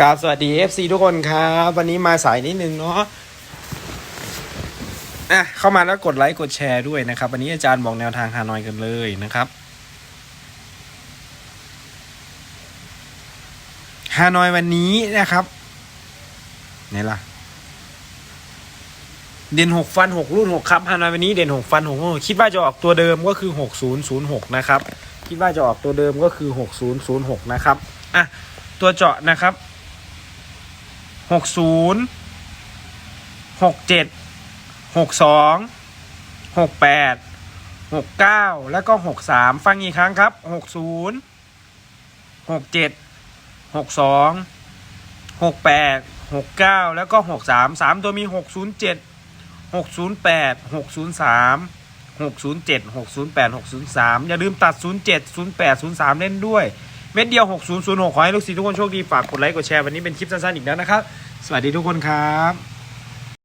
กราบสวัสดี FC ทุกคนครับ วันนี้มาสายนิดนึงเนาะอะเข้ามาแล้วกดไลค์กดแชร์ด้วยนะครับ วันนี้อาจารย์บอกแนวทางฮานอยกันเลยนะครับฮานอยวันนี้นะครับไหนล่ะ เด่นหกฟันหกรุ่นหกครับฮานอยวันนี้เด่นหกฟันหกคิดว่าจะออกตัวเดิมก็คือหกศูนย์ศูนย์หกนะครับ คิดว่าจะออกตัวเดิมก็คือหกศูนย์ศูนย์หกนะครับอะตัวเจาะนะครับ หกศูนย์หกเจ็ดหกสองหกแปดหกเก้าแล้วก็หกสามฟังอีกครั้งครับหกศูนย์หกเจ็ดหกสองหกแปดหกเก้าแล้วก็หกสามสามตัวมีหกศูนย์เจ็ดหกศูนย์แปดหกศูนย์สามหกศูนย์เจ็ดหกศูนย์แปดหกศูนย์สามอย่าลืมตัดศูนย์เจ็ดศูนย์แปดศูนย์สามเล่นด้วย เม็ดเดียว 6006 ขอให้ลูกศิษย์ทุกคนโชคดี ฝากกดไลค์ กดแชร์ วันนี้เป็นคลิปสั้นๆอีกแล้วนะครับ สวัสดีทุกคนครับ